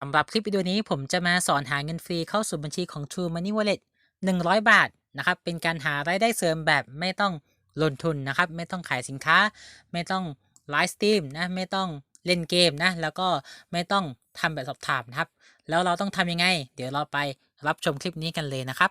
สำหรับคลิปวิดีโอนี้ผมจะมาสอนหาเงินฟรีเข้าสู่บัญชีของ True Money Wallet 100 บาทนะครับเป็นการหารายได้เสริมแบบไม่ต้องลงทุนนะครับไม่ต้องขายสินค้า ไม่ต้องไลฟ์สตรีมนะไม่ต้องเล่นเกมนะแล้วก็ไม่ต้องทำแบบสอบถามนะครับ แล้วเราต้องทำยังไง เดี๋ยวเราไปรับชมคลิปนี้กันเลยนะครับ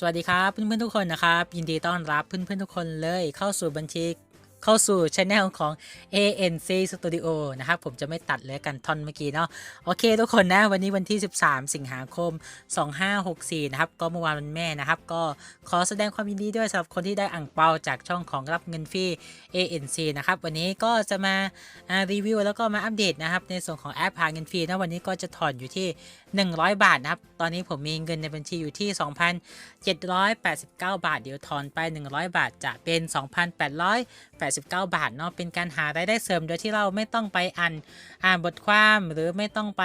สวัสดีครับเพื่อนๆทุกคนนะครับ ยินดีต้อนรับเพื่อนๆทุกคนเลยเข้าสู่บัญชี เข้าสู่ช anel ของ ANC Studio นะครับผมจะไม่ตัดเลยกันท่อนเมื่อกี้เนาะโอเคทุกคนนะวันนี้วันที่ 13 สิงหาคม 2564 นะครับ ก็เมื่อวานวันแม่นะครับ ก็ขอแสดงความยินดีด้วยสำหรับคนที่ได้อ่างเปาจากช่องของรับเงินฟรี ANC นะครับ วันนี้ก็จะมารีวิวแล้วก็มาอัปเดตนะครับ ในส่วนของแอปหาเงินฟรีนะวันนี้ก็จะถอนอยู่ที่ 100 บาทนะครับ ตอนนี้ผมมีเงินในบัญชีอยู่ที่ 2,789 บาท เดี๋ยวถอนไป 100 บาทจะเป็น2,889 บาทเนาะเป็นการหารายได้เสริมโดยที่เราไม่ต้องไปอ่านอ่านบทความหรือไม่ต้องไป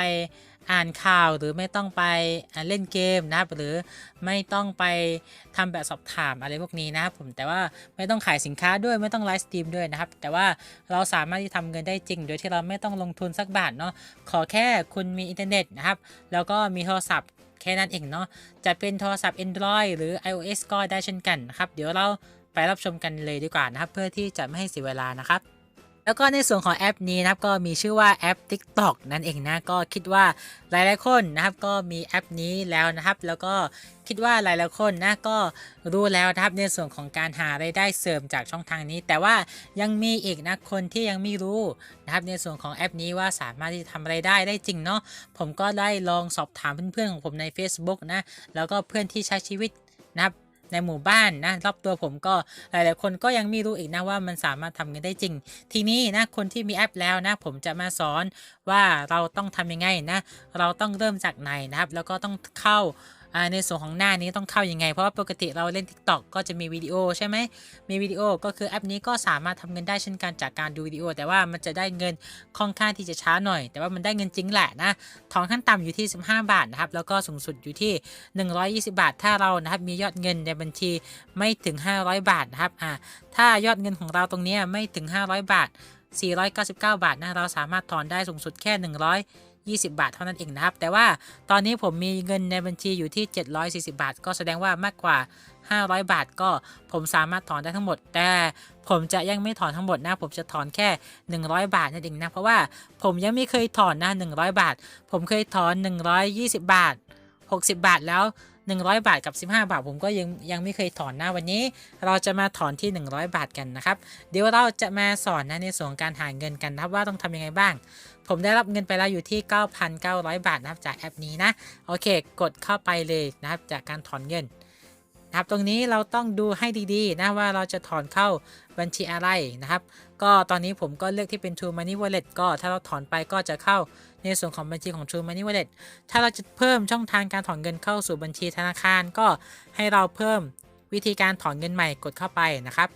อ่านข่าวหรือไม่ต้องไปเล่นเกมนะครับหรือไม่ต้องไปทำแบบสอบถามอะไรพวกนี้นะครับผมแต่ว่าไม่ต้องขายสินค้าด้วยไม่ต้องไลฟ์สตรีมด้วยนะครับ แต่ว่าเราสามารถที่ทำเงินได้จริง โดยที่เราไม่ต้องลงทุนสักบาทเนาะขอแค่คุณมีอินเทอร์เน็ตนะครับ แล้วก็มีโทรศัพท์แค่นั้นเองเนาะจะเป็นโทรศัพท์ Android หรือ iOS ก็ได้เช่นกันนะครับ เดี๋ยวเรา ไปรับชมกันเลยดีกว่านะครับ เพื่อที่จะไม่ให้เสียเวลานะครับแล้วก็ในส่วนของแอปนี้นะครับก็มีชื่อว่าแอป TikTok นั่นเองนะก็คิดว่าหลายๆคนนะครับก็มีแอปนี้แล้วนะครับ แล้วก็คิดว่าหลายๆคนนะก็รู้แล้วนะครับในส่วนของการหารายได้เสริมจากช่องทางนี้ แต่ว่ายังมีอีกนะคนที่ยังไม่รู้นะครับในส่วนของแอปนี้ว่าสามารถที่จะทำรายได้ได้จริงเนาะผมก็ได้ลองสอบถามเพื่อนๆของผมใน Facebook นะแล้วก็เพื่อนที่ใช้ชีวิตนะครับ ในหมู่บ้านนะรอบตัวผมก็หลาย ๆ คนก็ยังไม่รู้อีกนะว่ามันสามารถทำเงินได้จริง ทีนี้นะคนที่มีแอปแล้วนะ ผมจะมาสอนว่าเราต้องทำยังไงนะ เราต้องเริ่มจากไหนนะครับ แล้วก็ต้องเข้าอ่า ในส่วนของหน้านี้ต้องเข้ายังไง เพราะว่าปกติเราเล่น TikTok ก็จะมีวิดีโอใช่ไหมมีวิดีโอก็คือแอปนี้ก็สามารถทำเงินได้เช่นกันจากการดูวิดีโอ แต่ว่ามันจะได้เงินค่อนข้างที่จะช้าหน่อย แต่ว่ามันได้เงินจริงแหละนะถอนขั้นต่ำอยู่ที่ 15 บาทนะครับแล้วก็สูงสุดอยู่ที่ 120 บาท ถ้าเรานะครับมียอดเงินในบัญชีไม่ถึง 500 บาทนะครับอ่าถ้ายอดเงินของเราตรงนี้ไม่ถึง 500 บาท 499 บาทนะเราสามารถถอนได้สูงสุดแค่ 100 20 บาทเท่านั้นเองนะครับ แต่ว่าตอนนี้ผมมีเงินในบัญชีอยู่ที่ 740 บาท ก็แสดงว่ามากกว่า 500 บาทก็ผมสามารถถอนได้ทั้งหมด แต่ผมจะยังไม่ถอนทั้งหมดนะ ผมจะถอนแค่ 100 บาทนั่นเองนะ เพราะว่าผมยังไม่เคยถอนนะ 100 บาท ผมเคยถอน 120 บาท 60 บาทแล้ว100 บาทกับ 15 บาท ผมก็ยังยังไม่เคยถอนนะวันนี้ เราจะมาถอนที่ 100 บาทกันนะครับ เดี๋ยวเราจะมาสอนนะในส่วนการหาเงินกันนะครับว่าต้องทำยังไงบ้าง ผมได้รับเงินไปแล้วอยู่ที่ 9,900 บาทนะครับจากแอปนี้นะ โอเค กดเข้าไปเลยนะครับจากการถอนเงินนะครับตรงนี้เราต้องดูให้ดีๆนะว่าเราจะถอนเข้าบัญชีอะไรนะครับ ก็ตอนนี้ผมก็เลือกที่เป็น True Money Wallet ก็ถ้าเราถอนไปก็จะเข้าในส่วนของบัญชีของ True Money Wallet ถ้าเราจะเพิ่มช่องทางการถอนเงินเข้าสู่บัญชีธนาคารก็ให้เราเพิ่มวิธีการถอนเงินใหม่กดเข้าไปนะครับ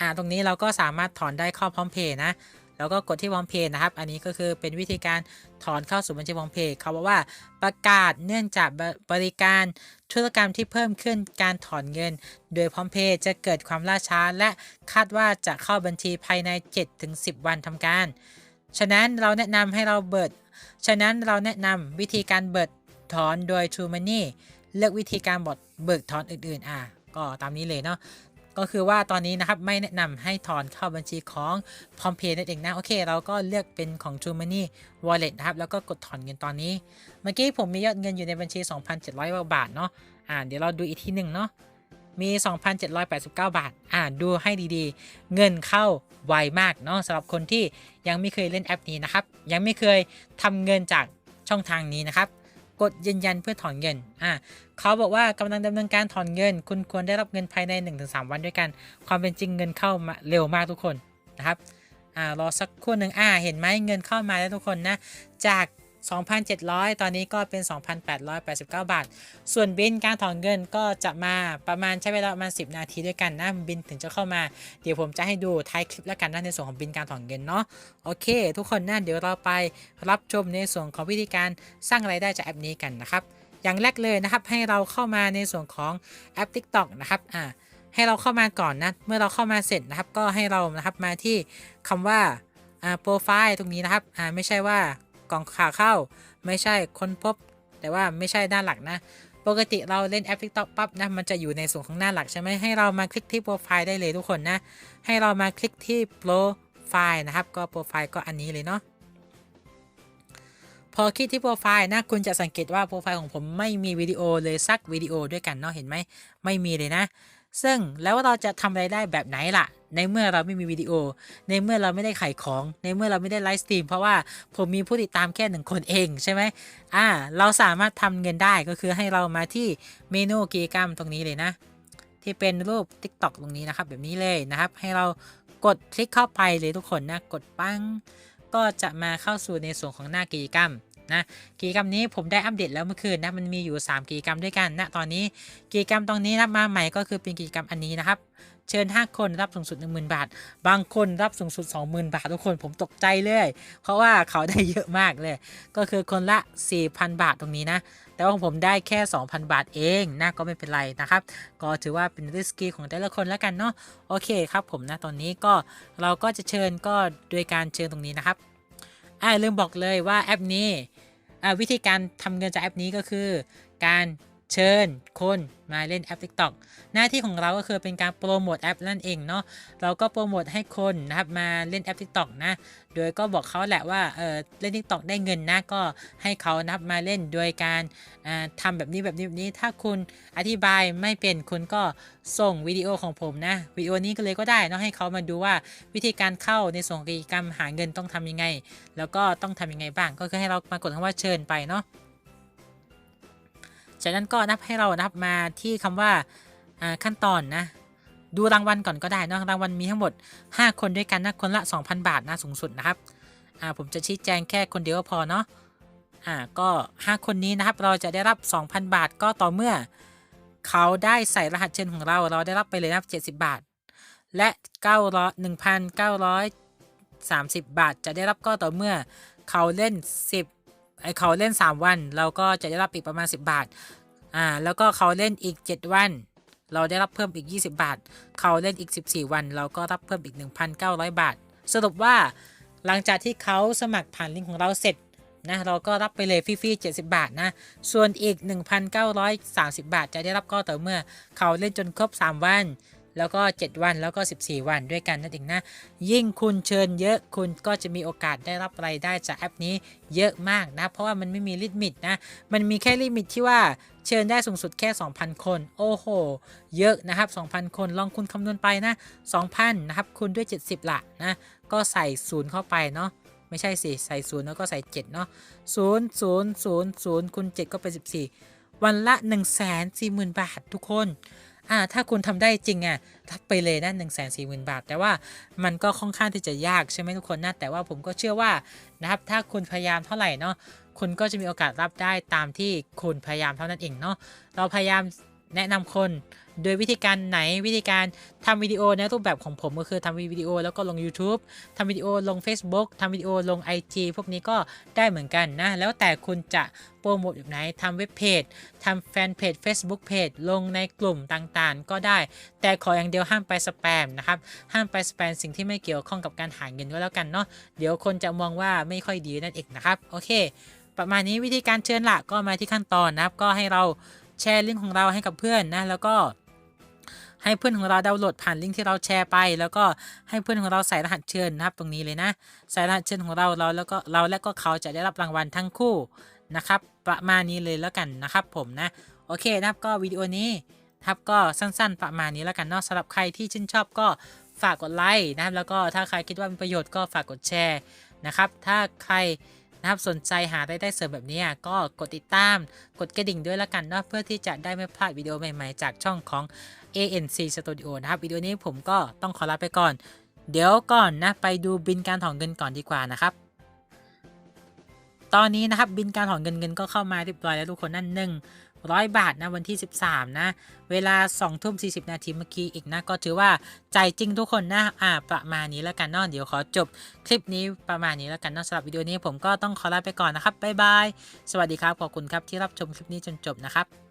อ่าตรงนี้เราก็สามารถถอนได้เข้าพร้อมเพย์นะ แล้วก็กดที่พรอมเพย์นะครับ อันนี้ก็คือเป็นวิธีการถอนเข้าสู่บัญชีพรอมเพย์เขาบอกว่าประกาศเนื่องจากบริการธุรกรรมที่เพิ่มขึ้นการถอนเงิน โดยพร้อมเพย์จะเกิดความล่าช้า และคาดว่าจะเข้าบัญชีภายใน 7-10 วันทำการ ฉะนั้นเราแนะนำให้เราเบิด ฉะนั้นเราแนะนำวิธีการเบิดถอนโดย True Money เลือกวิธีการบดเบิกถอนอื่นๆ อะ ก็ตามนี้เลยเนาะ ก็คือว่าตอนนี้นะครับไม่แนะนำให้ถอนเข้าบัญชีของพรอมเพย์นั่นเองนะ โอเค เราก็เลือกเป็นของ True Money Wallet นะครับ แล้วก็กดถอนเงินตอนนี้ เมื่อกี้ผมมียอดเงินอยู่ในบัญชี 2,700กว่าบาทเนาะอ่าเดี๋ยวเราดูอีกทีหนึ่งเนาะมี 2,789 บาท อ่าดูให้ดีๆ เงินเข้าไวมากเนาะสำหรับคนที่ยังไม่เคยเล่นแอปนี้นะครับ ยังไม่เคยทำเงินจากช่องทางนี้นะครับ กดยืนยันเพื่อถอนเงิน อ่าเขาบอกว่ากำลังดำเนินการถอนเงิน คุณควรได้รับเงินภายใน 1-3 วันด้วยกัน ความเป็นจริงเงินเข้ามาเร็วมากทุกคนนะครับ อ่ารอสักครู่หนึ่งอ่า เห็นไหมเงินเข้ามาแล้วทุกคนนะ จาก 2,700 ตอนนี้ก็เป็น 2,889 บาท ส่วนบินการถอนเงินก็จะมาประมาณใช้เวลาประมาณ 10 นาทีด้วยกันนะบินถึงจะเข้ามา เดี๋ยวผมจะให้ดูท้ายคลิปแล้วกันนะในส่วนของบินการถอนเงินเนาะ โอเค ทุกคนนะเดี๋ยวเราไปรับชมในส่วนของวิธีการสร้างรายได้จากแอปนี้กันนะครับ อย่างแรกเลยนะครับให้เราเข้ามาในส่วนของแอป TikTok นะครับ อ่า ให้เราเข้ามาก่อนนะ เมื่อเราเข้ามาเสร็จนะครับ ก็ให้เรานะครับมาที่คำว่าอ่าโปรไฟล์ตรงนี้นะครับ อ่า ไม่ใช่ว่า กล่องขาเข้า ไม่ใช่ค้นพบ แต่ว่าไม่ใช่ด้านหลักนะ ปกติเราเล่นแอป TikTok ปั๊บนะมันจะอยู่ในส่วนของหน้าหลักใช่ไหมให้เรามาคลิกที่โปรไฟล์ได้เลยทุกคนนะ ให้เรามาคลิกที่โปรไฟล์นะครับ ก็โปรไฟล์ก็อันนี้เลยเนาะพอคลิกที่โปรไฟล์นะคุณจะสังเกตว่าโปรไฟล์ของผมไม่มีวิดีโอเลยสักวิดีโอด้วยกันเนาะเห็นไหมไม่มีเลยนะ ซึ่งแล้วเราจะทำไรายได้แบบไหนล่ะ ในเมื่อเราไม่มีวิดีโอ ในเมื่อเราไม่ได้ขายของ ในเมื่อเราไม่ได้ไลฟ์สตรีมเพราะว่าผมมีผู้ติดตามแค่หนึ่งคนเองใช่ไหมอ่า เราสามารถทำเงินได้ก็คือให้เรามาที่เมนูกิจกรรมตรงนี้เลยนะ ที่เป็นรูป TikTok ตรงนี้นะครับ แบบนี้เลยนะครับ ให้เรากดคลิกเข้าไปเลยทุกคนนะ กดปังก็จะมาเข้าสู่ในส่วนของหน้ากิจกรรม นะกิจกรรมนี้ผมได้อัปเดตแล้วเมื่อคืนนะมันมีอยู่ 3 กิจกรรมด้วยกันนะตอนนี้กิจกรรมตรงนี้นะมาใหม่ก็คือเป็นกิจกรรมอันนี้นะครับเชิญ 5 คนรับสูงสุด 10,000 บาท บางคนรับสูงสุด 20,000 บาท ทุกคนผมตกใจเลย เพราะว่าเขาได้เยอะมากเลย ก็คือคนละ 4,000 บาทตรงนี้นะ แต่ว่าผมได้แค่ 2,000 บาทเองนะก็ไม่เป็นไรนะครับ ก็ถือว่าเป็นริสกี้ของแต่ละคนแล้วกันเนาะโอเคครับผมนะตอนนี้ก็เราก็จะเชิญก็โดยการเชิญตรงนี้นะครับอ่าลืมบอกเลยว่าแอปนี้ วิธีการทำเงินจากแอปนี้ก็คือ การ เชิญคนมาเล่นแอป TikTok หน้าที่ของเราก็คือเป็นการโปรโมทแอปนั่นเองเนาะเราก็โปรโมทให้คนนะครับมาเล่นแอป TikTok นะ โดยก็บอกเขาแหละว่าเออเล่น TikTok ได้เงินนะก็ให้เขานับมาเล่นโดยการอ่าทำแบบนี้แบบนี้แบบนี้ ถ้าคุณอธิบายไม่เป็นคุณก็ส่งวิดีโอของผมนะวิดีโอนี้ก็เลยก็ได้เนาะให้เขามาดูว่าวิธีการเข้าในส่วนกิจกรรมหาเงินต้องทำยังไง แล้วก็ต้องทำยังไงบ้างก็คือให้เรามากดคำว่าเชิญไปเนาะ จากนั้นก็นับให้เรานับมาที่คำว่าอ่าขั้นตอนนะ ดูรางวัลก่อนก็ได้นอะรางวัลมีทั้งหมด 5 คนด้วยกันนะคนละ 2,000 บาทนะสูงสุดนะครับผมจะชี้แจงแค่คนเดียวก็พอเนาะอ่าก็ 5 คนนี้นะครับเราจะได้รับ 2,000 บาทก็ต่อเมื่อ เขาได้ใส่รหัสเชิญของเราเราได้รับไปเลยนะครับ70 บาท และ900 1,930 บาท จะได้รับก็ต่อเมื่อเขาเล่น 10 เขาเล่น 3 วัน เราก็จะได้รับอีกประมาณ 10 บาท อ่า แล้วก็เขาเล่นอีก 7 วัน เราได้รับเพิ่มอีก 20 บาท เขาเล่นอีก 14 วัน เราก็รับเพิ่มอีก 1,900 บาท สรุปว่าหลังจากที่เขาสมัครผ่านลิงก์ของเราเสร็จนะเราก็รับไปเลยฟรีๆ70 บาทนะ ส่วนอีก 1,930 บาท จะได้รับก็ต่อเมื่อเขาเล่นจนครบ 3 วัน แล้วก็ 7 วันแล้วก็ 14 วันด้วยกันนั่นเองนะ ยิ่งคุณเชิญเยอะคุณก็จะมีโอกาสได้รับรายได้จากแอปนี้เยอะมากนะ เพราะว่ามันไม่มีลิมิตนะ มันมีแค่ลิมิตที่ว่าเชิญได้สูงสุดแค่ 2,000 คน โอ้โห เยอะนะครับ 2,000 คนลองคุณคำนวณไปนะ 2,000 นะครับคูณด้วย 70ละนะ ก็ใส่ศูนย์เข้าไปเนาะไม่ใช่สิใส่ศูนย์แล้วก็ใส่ 7 เนาะศูนย์ศูนย์ศูนย์ศูนย์คูณ7ก็เป็น 14 วันละ 1 4 0 0 0 0 บาททุกคน อ่าถ้าคุณทำได้จริงอะรับไปเลยนะ1 4 0 0 0 0บาท แต่ว่ามันก็ค่อนข้างที่จะยากใช่ไหมทุกคนนะแต่ว่าผมก็เชื่อว่านะครับถ้าคุณพยายามเท่าไหร่เนาะคุณก็จะมีโอกาสรับได้ตามที่คุณพยายามเท่านั้นเองเนาะเราพยายาม แนะนำคนโดยวิธีการไหนวิธีการทำวิดีโอในรูปแบบของผมก็คือทำวิดีโอแล้วก็ลง YouTube ทำวิดีโอลง Facebook ทำวิดีโอลง IG พวกนี้ก็ได้เหมือนกันนะ แล้วแต่คุณจะโปรโมทแบบไหนทำเว็บเพจทำแฟนเพจ Facebook Page ลงในกลุ่มต่างๆ ก็ได้ แต่ขออย่างเดียวห้ามไปสแปมนะครับห้ามไปสแปมสิ่งที่ไม่เกี่ยวข้องกับการหาเงินก็แล้วกันเนาะเดี๋ยวคนจะมองว่าไม่ค่อยดีนั่นเองนะครับโอเค ประมาณนี้วิธีการเชิญละก็มาที่ขั้นตอนนะครับก็ให้เรา แชร์ลิงก์ของเราให้กับเพื่อนนะแล้วก็ให้เพื่อนของเราดาวน์โหลดผ่านลิงก์ที่เราแชร์ไป แล้วก็ให้เพื่อนของเราใส่รหัสเชิญนะครับตรงนี้เลยนะใส่รหัสเชิญของเราเราแล้วก็เราและก็เขาจะได้รับรางวัลทั้งคู่นะครับ ประมาณนี้เลยแล้วกันนะครับ ผมนะโอเคนะครับก็วิดีโอนี้ครับก็สั้นๆประมาณนี้แล้วกันเนาะสำหรับใครที่ชื่นชอบก็ฝากกดไลค์นะครับแล้วก็ถ้าใครคิดว่ามีประโยชน์ก็ฝากกดแชร์นะครับถ้าใคร นะครับสนใจหารายได้เสริมแบบนี้ก็กดติดตามกดกระดิ่งด้วยละกันเนาะเพื่อที่จะได้ไม่พลาดวิดีโอใหม่ๆ จากช่องของ ANC Studio นะครับวิดีโอนี้ผมก็ต้องขอลาไปก่อน เดี๋ยวก่อนนะไปดูบินการถอนเงินก่อนดีกว่านะครับตอนนี้นะครับบินการถอนเงินเงินก็เข้ามาเรียบร้อยแล้วทุกคนนั่นหนึ่ง ร้อยบาทนะวันที่ 13 นะ เวลา 2 ทุ่ม 40 นาทีเมื่อกี้อีกนะ ก็ถือว่าใจจริงทุกคนนะอ่าประมาณนี้แล้วกันเนาะเดี๋ยวขอจบคลิปนี้ประมาณนี้แล้วกันเนาะสำหรับวิดีโอนี้ผมก็ต้องขอลาไปก่อนนะครับบ๊ายบายสวัสดีครับขอบคุณครับที่รับชมคลิปนี้จนจบนะครับ